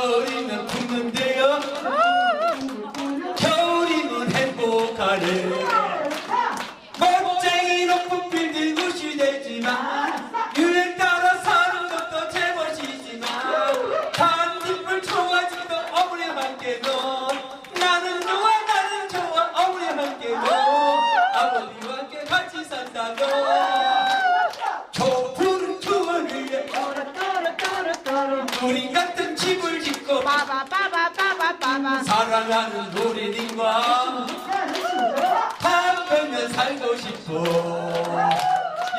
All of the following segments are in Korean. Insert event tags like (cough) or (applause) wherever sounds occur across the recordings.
Maori 사랑하는 노래님과 한편에 살고 싶어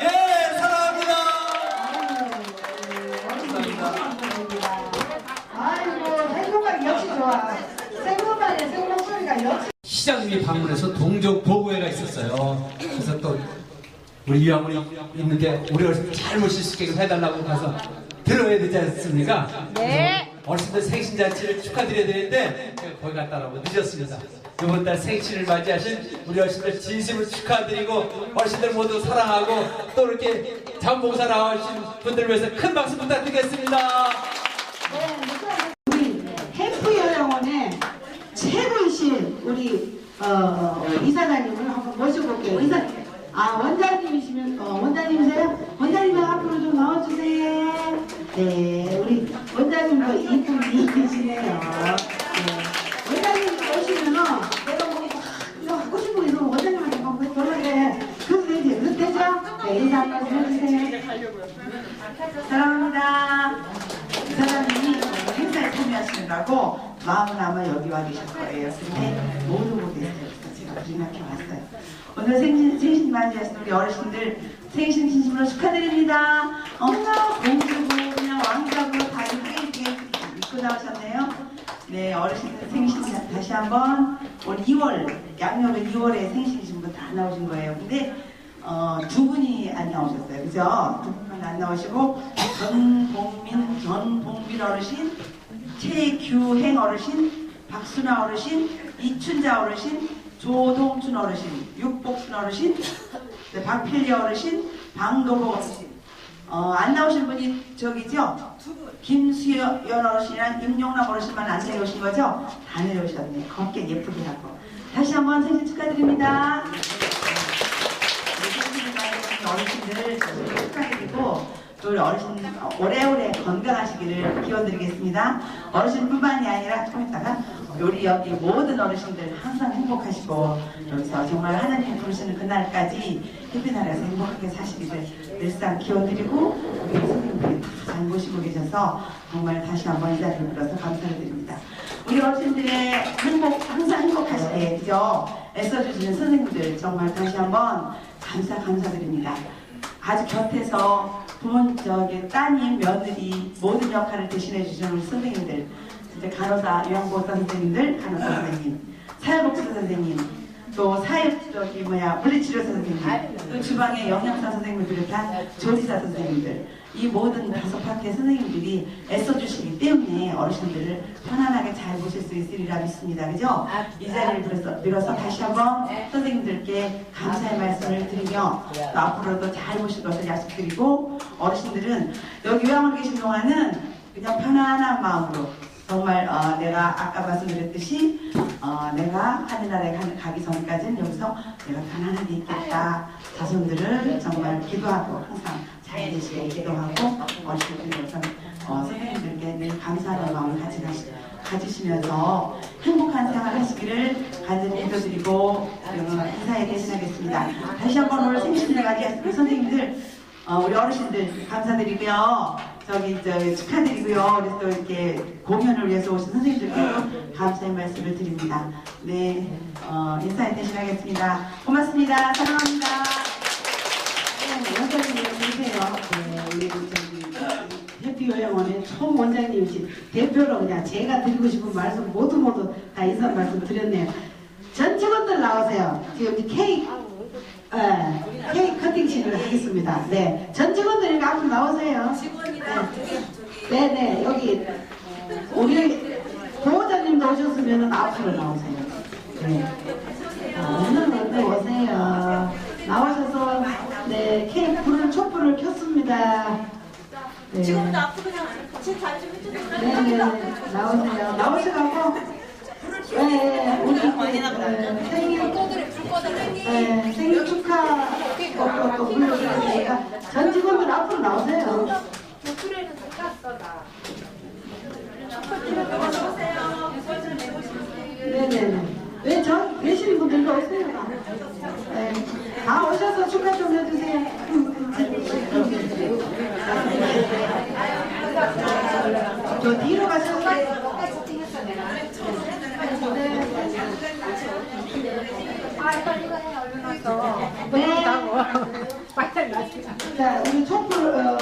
예 사랑합니다 아이고 생각만 역시 좋아. 생각만의 생목소리가 역시. 시장님이 방문해서 동족 보고회가 있었어요 그래서 또 우리 유아물이 있는데 우리 어르신 잘 모실 수 있게 해달라고 가서 들어야 되지 않습니까? 네. 어르신들 생신 잔치를 축하드려야 되는데 거기 갔다 오고 늦었습니다. 이번 달 생신을 맞이하신 우리 어르신들 진심으로 축하드리고 어르신들 모두 사랑하고 또 이렇게 자원봉사 나와주신 분들 위해서 큰 박수 부탁드리겠습니다. 우리 해프 요양원의 최고이신 우리 어, 이사장님을 한번 모셔볼게요. 이사 아 원장님이시면 어, 원장님이세요? 원장님 앞으로 좀 나와주세요. 네, 원장님도 이쁜 미인이시네요. 네. 원장님 오시면은 내가 뭐 하고 싶은 거 있으면 원장님한테 한번 전화해. 그래도 되지? 그래도 되죠? 네, 인사 한 말씀 해주세요. 사랑합니다. 이사장님이 행사에 참여하시느라고 마음은 아마 여기 와 계실 거예요. 근데 모두 못했어요. 제가 그림학교 왔어요. 오늘 생신, 생신 맞이하신 우리 어르신들 생신 진심으로 축하드립니다. 어머나 공주고 그냥 왕자고 다 이쁘게 입고 나오셨네요. 네, 어르신들 생신 다시 한번 올 2월, 양력은 2월에 생신이신 분 다 나오신 거예요. 근데 어, 두 분이 안 나오셨어요. 그죠? 두 분만 안 나오시고, 전봉민, 전봉민 어르신, 최규행 어르신, 박순아 어르신, 이춘자 어르신, 조동춘 어르신, 육복순 어르신, 네, 박필리 어르신, 방도복 어르신. 어, 안 나오신 분이 저기죠? 김수연 어르신이랑 임용남 어르신만 안 내려오신 거죠? 다 내려오셨네. 검게 예쁘게 하고. 다시 한번 생신 축하드립니다. 어르신들 축하드리고 또 우리 어르신 오래오래 건강하시기를 기원드리겠습니다. 어르신뿐만이 아니라 좀 이따가 우리 여기 모든 어르신들 항상 행복하시고 여기서 정말 하나님 부르시는 그날까지 해피나라에서 행복하게 사시기를 늘상 기원드리고 우리 선생님들이 다잘 모시고 계셔서 정말 다시 한번 이 자리를 빌어서 감사를 드립니다. 우리 어르신들의 행복 항상 행복하시게 그죠? 애써주시는 선생님들 정말 다시 한번 감사 감사드립니다. 아주 곁에서 부모 저기 따님 며느리 모든 역할을 대신해 주시는 선생님들 진짜 간호사 요양보호사 선생님들 간호사 선생님 사회복지사 선생님 또 사회 저기 뭐야 물리치료사 선생님 또 주방의 영양사 선생님을 비롯한 조리사 선생님들 이 모든 다섯 파트의 선생님들이 애써 주시기 때문에 어르신들을 편안하게 잘 모실 수 있으리라 믿습니다. 그죠? 이 자리를 빌어서, 빌어서 다시 한번 선생님들께 감사의 말씀을 드리며 또 앞으로도 잘 모실 것을 약속드리고 어르신들은 여기 요양원 계신 동안은 그냥 편안한 마음으로 정말 어, 내가 아까 말씀드렸듯이 어, 내가 하늘나라에 가- 가기 전까지는 여기서 내가 편안하게 있겠다 자손들을 정말 기도하고 항상 잘 되시게 기도하고 어르신들께서 어, 선생님들께 늘 감사하는 마음을 가시, 가지시면서 행복한 생활 하시기를 간절히 기도드리고 어, 인사에 대신하겠습니다. 다시 한번 오늘 생신을 맞이하신 선생님들 어, 우리 어르신들 감사드리고요. 저기 저 축하드리고요. 그래서 또 이렇게 공연을 위해서 오신 선생님들께도 감사의 말씀을 드립니다. 네, 어, 인사에 대신하겠습니다. 고맙습니다. 사랑합니다. 네, 원장님 계세요. 네, 우리 저기 해피요양원의 총 원장님이신 대표로 그냥 제가 드리고 싶은 말씀 모두 모두 다 인사 말씀 드렸네요. 전 직원들 나오세요. 지금 이 케이크 예, 케이크 커팅식을 하겠습니다. 네, 전 직원들 앞으로 나오세요. 직원이다. 네, 네, 여기 우리 보호자님도 오셨으면 앞으로 나오세요. 네. 오늘 언제 오세요. 나오셔서 네 케이크 불을 촛불을 켰습니다. 네. 지금도 앞으로 나가실 거예요. 네네 나오세요. 나오셔갖고 네, 우리 네, 생일 네, 생일 축하 것도 또 불러주니까 전 직원들 앞으로 나오세요. 네네네. 왜저 계시는 분들도 오세요. 네, 다 오셔서 축하 좀 해주세요. 저 뒤로 가셔 서 네. (laughs) 자, 우리 촛불 어,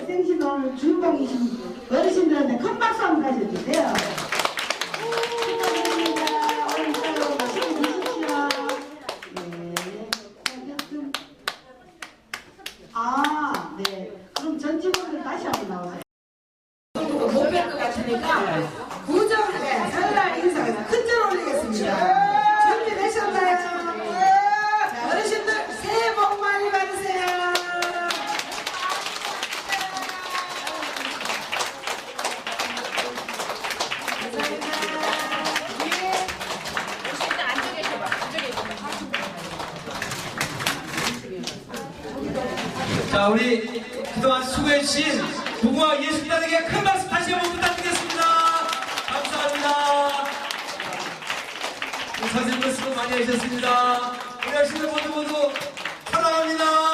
생신 오늘 주인공이신 어르신들한테 큰 박수 한번 가져주세요. 자, 우리 그동안 수고해주신 부부와 예술단에게 큰 박수 다시 한번 부탁드리겠습니다. 감사합니다. 우리 선생님들 수고 많이 하셨습니다. 우리 아시는 모두 모두 사랑합니다.